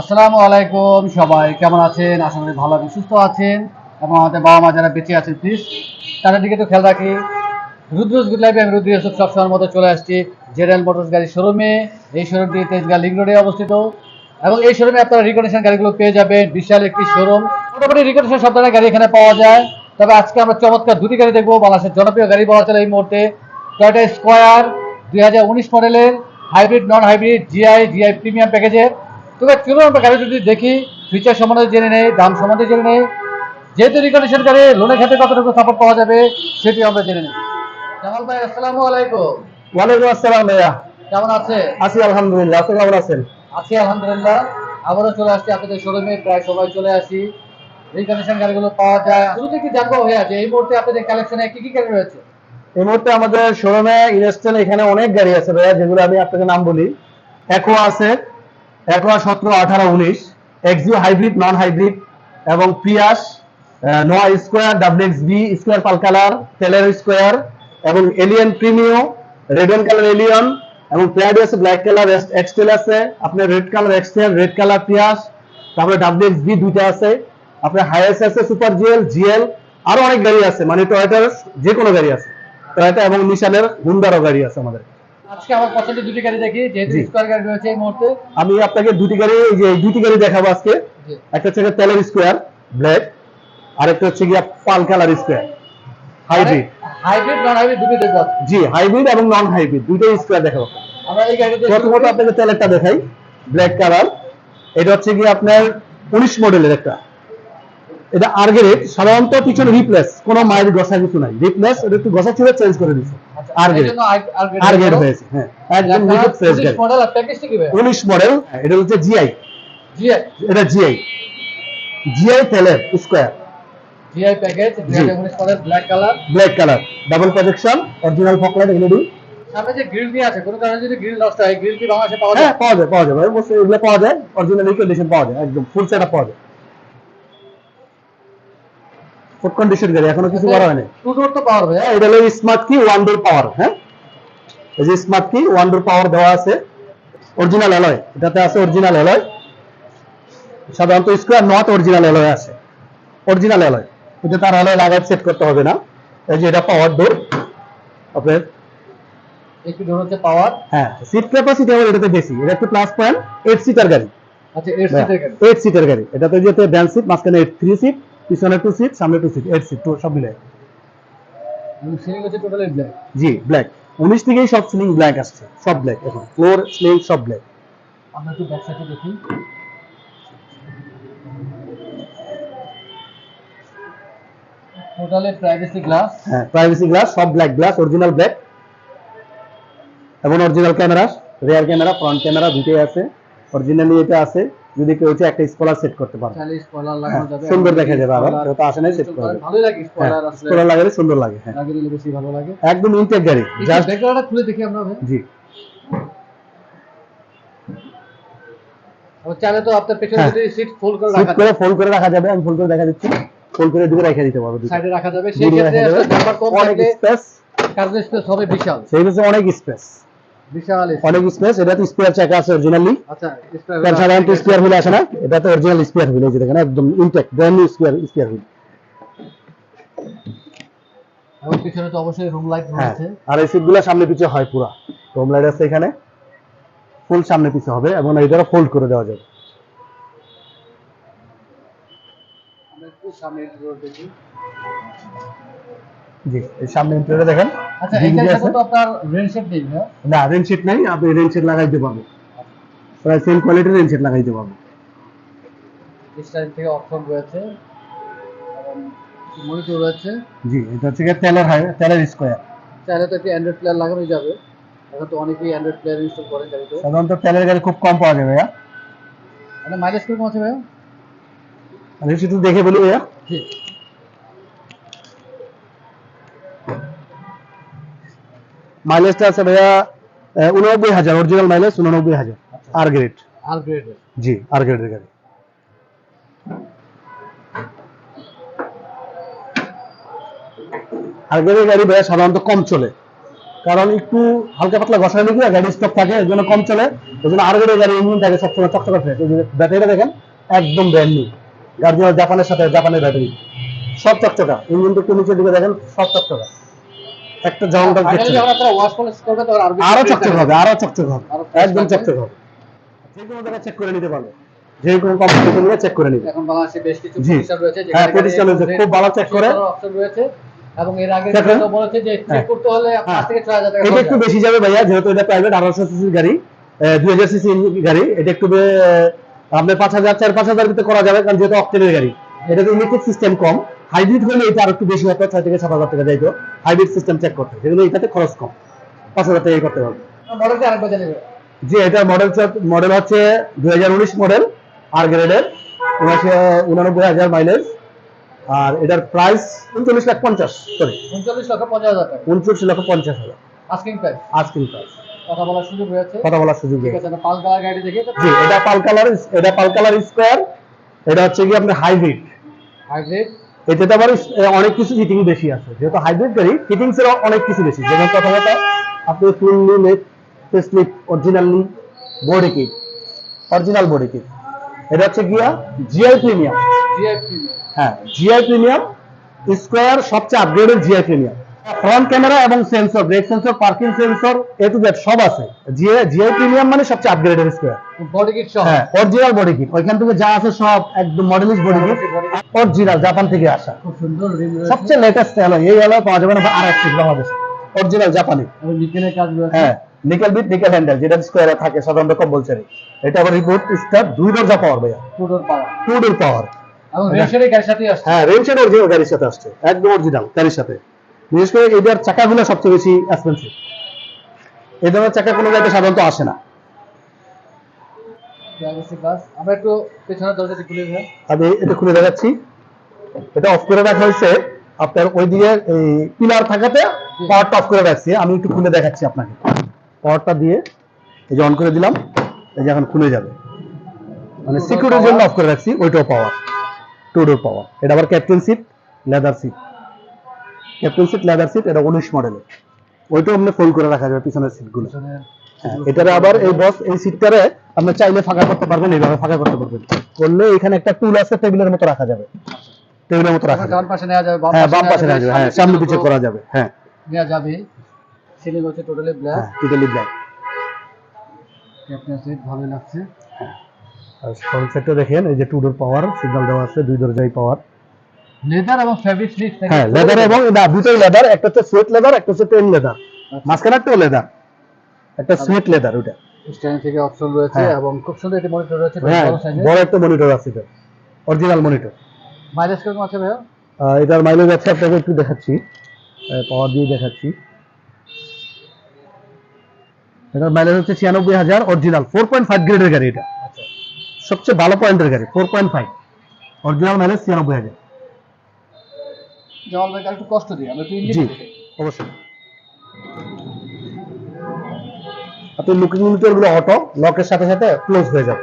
আসসালামু আলাইকুম সবাই, কেমন আছেন? আশা করি ভালো এবং সুস্থ আছেন। এবং আমাদের বাবা মা যারা বেঁচে আছেন প্লিজ তাদের দিকে তো খেয়াল রাখি। রুদ্রস গুড লাইফে আমি রুদ্র ইউসুফ সবসময়ের মতো চলে আসছি জেনারেল মোটরস গাড়ির শোরুমে এই শোরুমটি তেজগাঁ লিঙ্ক রোডে অবস্থিত। এবং এই শোরুমে আপনারা রিকন্ডিশন গাড়িগুলো পেয়ে যাবেন, বিশাল একটি শোরুম মোটামুটি রিকন্ডিশন সব ধরনের গাড়ি এখানে পাওয়া যায়। তবে আজকে আমরা চমৎকার দুটি গাড়ি দেখব, বাংলাদেশের জনপ্রিয় গাড়ি বলা চলে এই মুহূর্তে। টয়টা স্কোয়ার দুই হাজার উনিশ মডেলের hybrid non hybrid GI GI premium প্যাকেজের তবে চলুন আমরা গাড়ি যদি দেখি ফিচার সম্বন্ধে জেনে নেই দাম সম্বন্ধে জেনে নেই যেহেতু রিকন্ডিশন গাড়ি লোনের ক্ষেত্রে কতটুকু সাপোর্ট পাওয়া যাবে সেটি আমরা জেনে নিই জামাল ভাই আসসালামু আলাইকুম। ওয়ালাইকুম আসসালাম ভাইয়া। কেমন আছে আছি আলহামদুলিল্লাহ আপনি কেমন আছেন? আছি আলহামদুলিল্লাহ আবারও চলে আসছি আপনাদের শোরুমে প্রায় সময় চলে আসি। রিকন্ডিশন গাড়িগুলো পাওয়া যায়। শুরুতে কি জানব হয়ে আছে এই মুহূর্তে আপনাদের কালেকশনে কি কি গাড়ি রয়েছে? এই মুহূর্তে আমাদের শোরুমে ইনস্টল এখানে অনেক গাড়ি আছে ভাইয়া যেগুলো আমি আপনাকে নাম বলি। একোয়া আছে একোয়া সতেরো, আঠারো, উনিশ এক্সিও হাইব্রিড, নন হাইব্রিড, এবং Prius Noah Esquire W X B Esquire pearl colour, teller square, এবং Allion Premio, red and colour Allion, এবং প্যাডি আছে ব্ল্যাক কালার এক্সটেল আছে, আপনার red colour Xtrail red colour Prius তারপরে ডাব্লিউ এক্স বি দুইটা আছে, আপনার হাইএস আছে সুপার জিএল জিএল, আরও অনেক গাড়ি আছে মানে টয়োটার যে কোনো গাড়ি আছে, টয়োটা এবং নিশানের হুন্ডারও গাড়ি আছে আমাদের। আজকে আমার পছন্দের দুটি গাড়ি দেখি যেহেতু। স্কোয়ার গাড়ি রয়েছে এই মুহূর্তে। আমি আপনাকে দুটি গাড়ি এই যে দুটি গাড়ি দেখাবো আজকে। একটা হচ্ছে তেলের স্কোয়ার ব্ল্যাক আরেকটা হচ্ছে গিয়া pearl colour Esquire hybrid hybrid non hybrid দুটি দেখব জি হাইব্রিড এবং নন হাইব্রিড দুটোই স্কোয়ার দেখাবো আমরা এই গাড়িতে প্রথমত আপনাকে তেলেরটা দেখাই ব্ল্যাক কালার এটা হচ্ছে কি আপনার উনিশ মডেলের একটা। এটা আর্গেরেট সাধারণত পিছনে রিপ্লেস কোনো মায়ের গসা কিছু নাই। রিপ্লেস এটা একটু গসা ছিল চেঞ্জ করে হয়েছে। হ্যাঁ। একদম নিখুঁত ফ্রেশ গাড়ি মডেল আর প্যাকেজটা কি ভাই উনিশ মডেল এটা হচ্ছে জিআই জিআই এটা জিআই জিআই তেলের স্কোয়ার জিআই প্যাকেজ জি। 2019 model black colour black colour double projection original fog light LED সামনে যে গ্রিল দিয়ে আছে কোনো কারণে যদি গ্রিল নষ্ট হয় গ্রিল কি বাংলাদেশে পাওয়া হ্যাঁ যায়? পাওয়া যায় পাওয়া যায়। ভাই অবশ্যই এগুলো পাওয়া যায়। অরিজিনাল পাওয়া যায় একদম ফুল সেটআপ পাওয়া যায়। ফুড কন্ডিশন গাড়ি এখনও কিছু করা হয়নি। টু ডোর তো পাওয়ার হ্যাঁ, এটা হলো স্মার্ট কি ওয়ান ডোর পাওয়ার হ্যাঁ? এই যে স্মার্ট কি ওয়ান ডোর পাওয়ার দেওয়া আছে। অরিজিনাল অ্যালয় এটাতে আছে অরিজিনাল অ্যালয় সাধারণত স্কোয়ার নট অরিজিনাল অ্যালয় আছে। অরিজিনাল অ্যালয় এটা তার অ্যালয় লাগাই সেট করতে হবে না। এই যে এটা পাওয়ার ডোর আপনার একটু ডোর হচ্ছে পাওয়ার হ্যাঁ সিট ক্যাপাসিটি আমার এটাতে বেশি এটা একটু প্লাস পয়েন্ট এইট সিটার গাড়ি। আচ্ছা এর সিটের গাড়ি। এইট সিটার গাড়ি। এটাতে যেতে ব্যান্ড সিট মাঝখানে থ্রি সিট পিছনে টু সিট সামনে টু সিট এইট সিট সব মিলে। সিলিং হচ্ছে টোটালি ব্ল্যাক জি ব্ল্যাক উনিশ থেকেই সব স্লিং ব্ল্যাক আসছে সব ব্ল্যাক এখন। ফ্লোর স্লিং সব ব্ল্যাক আমরা একটু ব্যাক সাইডে দেখি। টোটালি প্রাইভেসি গ্লাস হ্যাঁ প্রাইভেসি গ্লাস সব ব্ল্যাক গ্লাস অরিজিনাল ব্ল্যাক এবং original camera rear camera front camera দুটোই আছে। অরিজিনালি এটা আছে। যদি কেউ হচ্ছে একটা স্পলার সেট করতে পারে। হ্যাঁ, সুন্দর দেখা যাবে আবার, তো আসে নাই, install করা। ভালোই লাগে স্পয়লার আসলে। স্পলার লাগালে সুন্দর লাগে হ্যাঁ। দিলে বেশি ভালো লাগে। একদম ইনটেক গাড়ি। জাস্ট ব্যাকগ্রাউন্ডটা খুলে দেখি আমরা ভাই। জি। চাইলে তো আপনার পেছনে হ্যাঁ। যদি সিট ফোল্ড করে রাখা করে ফোল্ড করে রাখা যাবে আমি ফোল্ড করে দেখা দিচ্ছি। ফোল্ড করে দিকে রেখে দিতে পারব সাইডে রাখা যাবে। সেই ক্ষেত্রে যাবে। কম থাকলে স্পেস কার্গো স্পেস হবে বিশাল। সেই হচ্ছে অনেক স্পেস বিশাল অনেক স্পেস এটাতে স্পেয়ার চাকা আছে অরিজিনালি আচ্ছা সাধারণত স্পেয়ার হুইল আসে না? এটা তো অরিজিনাল স্পেয়ার হুইল যে দেখেন একদম intact brand new spare spare wheel. এবং পিছনে তো অবশ্যই রুম লাইট হ্যাঁ রয়েছে। আর এই সিটগুলো সামনে পিছে হয় পুরা। হোম লাইট আছে এখানে। ফুল সামনে পিছে হবে এবং এটারও ফোল্ড করে দেওয়া যাবে। জি সামনে ইন্টেরিয়রে দেখেন। আচ্ছা এইটার তো আপনার রেন শেড নেই হ্যাঁ? না রেন শিট নাই আপনি রেন শিট লাগাইতে পারবেন প্রায় সেম কোয়ালিটির রেন শিট লাগাইতে পারবেন স্টাইল থেকে অপশন রয়েছে মনিটর রয়েছে। জি এটা হচ্ছে তেলের তেলের স্কোয়ার চাইলে তো একটি অ্যান্ড্রয়েড প্লেয়ার লাগানো যাবে। এখন তো অনেকেই অ্যান্ড্রয়েড প্লেয়ার ইনস্টল করেন গাড়িতে। সাধারণত তেলের গাড়ি খুব কম পাওয়া যাবে ভাইয়া। মানে মাইলেজ কীরকম আছে ভাই আমি শুধু দেখে বলি ভাইয়া। জি। মাইলেজটা আছে ভাইয়া উননব্বই হাজার অরিজিনাল মাইলেজ উননব্বই হাজার আর গ্রেড আর গ্রেড জি আর গ্রেডের গাড়ি। আর গ্রেডের গাড়ি ভাইয়া সাধারণত কম চলে। কারণ একটু হালকা পাতলা ঘষা গিয়ে গাড়ি স্টক থাকে এর জন্য কম চলে। ওই জন্য আরও গাড়ি ইঞ্জিন থাকে সবসময় চকচকা ফ্রেশ ব্যাটারিটা দেখেন একদম ব্র্যান্ড নিউ গার্জিয়ান জাপানের সাথে জাপানের ব্যাটারি সব চকচকা। ইঞ্জিনটা একটু নিচে দিকে দেখেন সব চকচকা। একটা Finally দেখছেন যখন আপনারা ওয়াশ পলিশ করবেন তখন আরও চকচক হবে আরও চকচক হবে একদম। চকচক হবে যে কোনো জায়গায় চেক করে নিতে পারবে যে কোনো কোম্পানি থেকে চেক করে নিবে এখন বাংলাদেশে বেশ কিছু। প্রতিষ্ঠান রয়েছে হ্যাঁ, প্রতিষ্ঠান রয়েছে, খুব ভালো check করে। অপশন রয়েছে এবং এর আগে যেটা বলেছে যে চেক হ্যাঁ। করতে হলে হ্যাঁ। পাঁচ থেকে ছয় হাজার টাকা এটা একটু বেশি যাবে ভাইয়া যেহেতু এটা প্রাইভেট আঠারোশো সিসির গাড়ি দুই হাজার সিসি গাড়ি এটা একটু আপনার পাঁচ হাজার চার পাঁচ হাজার ভিতরে করা যাবে কারণ যেহেতু অক্টেনের গাড়ি এটাতে ইলেকট্রিক সিস্টেম কম হাইব্রিড হলে এটা আর একটু বেশি হতো ছয় থেকে সাত হাজার টাকা যাইতো হাইব্রিড সিস্টেম চেক করতে যেগুলো এটাতে খরচ কম। পাঁচ হাজার টাকা করতে পারবে। যে এটার মডেল মডেল হচ্ছে দুই হাজার উনিশ মডেল আর গ্রেডের উনাশি উনানব্বই হাজার মাইলেজ আর এটার প্রাইস উনচল্লিশ লাখ পঞ্চাশ সরি উনচল্লিশ লক্ষ পঞ্চাশ হাজার টাকা। উনচল্লিশ লক্ষ পঞ্চাশ হাজার। আস্কিং প্রাইস আজকের প্রাইস কথা বলার সুযোগ রয়েছে কথা বলার সুযোগ ঠিক নেই পাল কালার গাড়ি দেখে জি এটা পাল কালার এটা পাল কালার স্কোয়ার এটা হচ্ছে কি আপনার হাইব্রিড হাইব্রিড এটাতে আবার অনেক কিছু হিটিং বেশি আছে। যেহেতু হাইব্রিড গাড়ি ফিটিংস এর অনেক কিছু বেশি। যেমন কথা প্রথমত আপনি fully net slip originally body kit original body kit এটা হচ্ছে গিয়া জিআই প্রিমিয়াম জিআই প্রিমিয়াম হ্যাঁ জিআই প্রিমিয়াম স্কোয়ার সবচেয়ে upgraded GI premium front camera এবং sensor brake sensor parking sensor A to Z সব আছে। জিআই জিআই প্রিমিয়াম মানে সবচেয়ে আপগ্রেডেড স্কোয়ার বডি কিট সহ? হ্যাঁ অরিজিনাল বডি কিট ওইখান থেকে যা আছে সব একদম Modellista body kit original Japan থেকে আসা। খুব সুন্দর সবচেয়ে লেটেস্ট অ্যালয় এই অ্যালয় পাওয়া যাবে না আর এক বাংলাদেশে অরিজিনাল জাপানি নিকেলের কাজ রয়েছে। হ্যাঁ নিকেল বিট নিকেল হ্যান্ডেল যেটা স্কোয়ারে থাকে সাধারণত কম্পালসারি এটা আবার রিপোর্ট স্টার দুই দরজা পাওয়ার ভাইয়া। Two door power two door power এবং রেশনের গাড়ির সাথে আসছে। হ্যাঁ রেঞ্জের গাড়ির সাথে আসছে। একদম অরিজিনাল গাড়ির সাথে। বিশেষ করে এটার চাকাগুলো সবচেয়ে বেশি এক্সপেন্সিভ এই ধরনের চাকা কোনো গাড়িতে সাধারণত আসে না। আমরা একটু পেছনের দরজাটি খুলে আমি এটা খুলে দেখাচ্ছি। এটা অফ করে রাখা হয়েছে। আপনার ওই দিকে এই পিলার থাকাতে পাওয়ারটা অফ করে রাখছি। আমি একটু খুলে দেখাচ্ছি আপনাকে। পাওয়ারটা দিয়ে এই যে অন করে দিলাম এই যে এখন খুলে যাবে। মানে সিকিউরিটির জন্য অফ করে রাখছি। ওইটাও পাওয়ার টু ডোর পাওয়ার এটা আবার captain seat leather seat captain seat leather seat এটা উনিশ মডেলের ওইটাও আপনি ফোল্ড করে রাখা যাবে পিছনের সিটগুলো হ্যাঁ, এটারে আবার এই বস এই সিটটারে আপনি চাইলে ফাঁকা করতে পারবেন এইভাবে ফাঁকা করতে পারবেন। করলে এখানে একটা টুল আছে টেবিলের মতো রাখা যাবে। টেবিলের মতো রাখা ডান পাশে নেওয়া যাবে হ্যাঁ বাম পাশে রাখা যাবে হ্যাঁ সামনে পিছে করা যাবে হ্যাঁ। নেওয়া যাবে। সিলিং হচ্ছে টোটালি ব্ল্যাক হ্যাঁ টোটালি ব্ল্যাক ক্যাপ্টেন সিট ভালো লাগছে। আর ফ্রন্ট সাইডটা দেখেন এই যে টু ডোর পাওয়ার সিগন্যাল দেওয়া আছে দুই দরজাই পাওয়ার লেদার এবং ফেব্রিক স্লিপ হ্যাঁ লেদার এবং না দুটোই লেদার একটা হচ্ছে সুয়েট লেদার একটা হচ্ছে টেন লেদার মাঝখানে একটা লেদার একটা সুয়েট লেদার ওটা। স্ট্যান্ড থেকে অপশন রয়েছে হ্যাঁ। এবং খুব সুন্দর একটি মনিটর রয়েছে হ্যাঁ বড় একটা মনিটর আছে এটা অরিজিনাল মনিটর মাইলেজ কীরকম আছে ভাইয়া? এটার মাইলেজ আছে আপনাকে একটু দেখাচ্ছি। পাওয়ার দিয়ে দেখাচ্ছি। এটার মাইলেজ হচ্ছে ছিয়ানব্বই হাজার অরিজিনাল ফোর পয়েন্ট ফাইভ গ্রেডের গাড়ি এটা। আচ্ছা। সবচেয়ে ভালো পয়েন্টের গাড়ি four point five original mileage ছিয়ানব্বই হাজার। জামাল ভাইকে একটু কষ্ট দিই আমরা একটু ইঞ্জিন অবশ্যই। আপনি লুকিং মনিটরগুলো অটো লকের সাথে সাথে ক্লোজ হয়ে যাবে।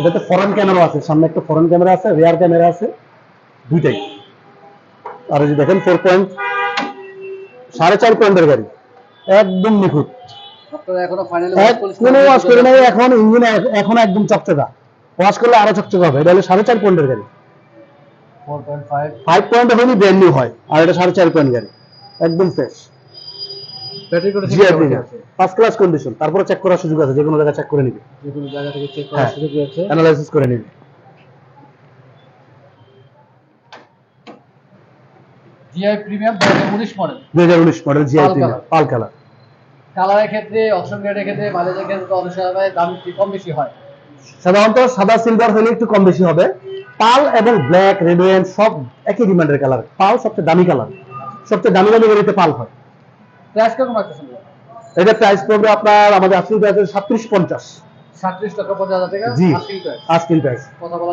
এটাতে ফরেন ক্যামেরা আছে সামনে একটা ফরেন ক্যামেরা আছে রিয়ার ক্যামেরা আছে দুইটাই। আর যদি দেখেন ফোর পয়েন্ট সাড়ে চার পয়েন্টের গাড়ি। একদম নিখুঁত। আপনারা এখনও ফাইনালি কোনো ওয়াশ করে নাই এখন ইঞ্জিন এখন একদম চকচকা। ওয়াশ করলে আরও চকচকা হবে। এটা হলো সাড়ে চার পয়েন্টের গাড়ি। ফাইভ পয়েন্ট হলে ব্র্যান্ড নিউ হয়। আর এটা সাড়ে চার পয়েন্ট গাড়ি। একদম ফ্রেশ ফার্স্ট ক্লাস কন্ডিশন তারপরে চেক করার সুযোগ আছে যে কোনো জায়গায় চেক করে নিবে। যে কোনো জায়গা থেকে চেক হ্যাঁ। করার সুযোগ রয়েছে অ্যানালাইসিস করে নিবে। জিআই প্রিমিয়াম দু হাজার উনিশ মডেল দুই হাজার উনিশ model GI pearl premium. Pearl colour কালারের ক্ষেত্রে অপশন গ্রেডের ক্ষেত্রে মাইলেজের ক্ষেত্রে অনুসারে দাম কম বেশি হয়। সাধারণত সাদা সিলভার হলে একটু কম বেশি হবে। পাল এবং ব্ল্যাক রেড ওয়েন সব একই ডিমান্ডের কালার পাল সবচেয়ে দামি কালার সবচেয়ে দামি দামি গাড়িতে পাল হয়। প্রাইস কীরকম রাখতেছেন? এটা প্রাইস পড়বে আপনার আমাদের আসল প্রাইস সাতত্রিশ পঞ্চাশ।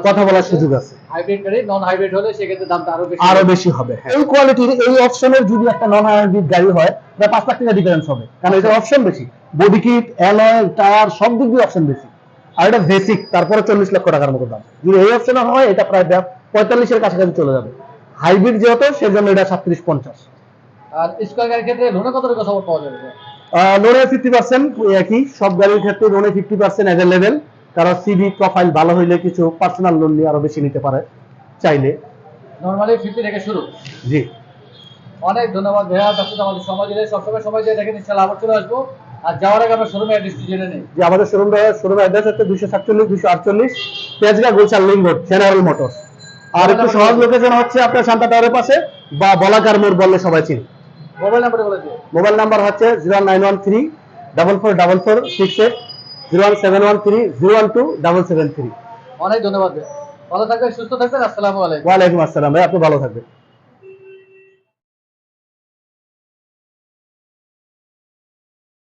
কথা বলার সুযোগ আছে। হাইব্রিড গাড়ি নন হাইব্রিড হলে সেক্ষেত্রে দামটা আরও বেশি আরও বেশি হবে এই কোয়ালিটির এই অপশনের যদি একটা নন হাইব্রিড গাড়ি হয় তাহলে পাঁচ লাখ টাকা ডিফারেন্স হবে। কারণ এটার অপশন বেশি। বডি কিট অ্যালয় টায়ার সব দিক দিয়ে অপশন বেশি। আর এটা বেসিক তারপরে চল্লিশ লক্ষ টাকার মতো দাম। যদি এই অপশনে হয় এটা প্রায় পঁয়তাল্লিশের কাছাকাছি চলে যাবে। হাইব্রিড যেহেতু সেজন্য এটা সাতত্রিশ পঞ্চাশ। আর স্কোয়ার গাড়ির ক্ষেত্রে লোনে কত টাকা সাপোর্ট পাওয়া যাবে? লোনে ফিফটি পার্সেন্ট একই। সব গাড়ির ক্ষেত্রে লোনে ফিফটি পার্সেন্ট অ্যাভেলেবেল কারণ সিবি প্রোফাইল ভালো হইলে কিছু পার্সোনাল লোন নিয়ে আরও বেশি নিতে পারে চাইলে। নর্মালি ফিফটি থেকে শুরু। জি। অনেক ধন্যবাদ ভাইয়া আমাদের সময় দিলে সবসময় সময় দিয়ে দেখেন ইনশাল্লাহ আবার চলে আসব। আর যাওয়ার আগে আমরা শোরুমে অ্যাড্রেসটি জেনে নিই। যে আমাদের অ্যাড্রেস হচ্ছে দুশো সাতচল্লিশ দুশো আটচল্লিশ পেঁয়াজগা Gulshan link road General Motors. আর একটু সহজ লোকেশন হচ্ছে আপনার শান্তা টাওয়ারের পাশে বা বলাকার মোড় বললে সবাই চিনি। মোবাইল বলে নাম্বার হচ্ছে zero nine one three double four double four six eight zero one seven one three zero one two double seven three. অনেক ধন্যবাদ ভালো থাকবেন সুস্থ থাকবেন আসসালামু আলাইকুম। ওয়ালাইকুম আসসালাম ভাই আপনি ভালো থাকবেন।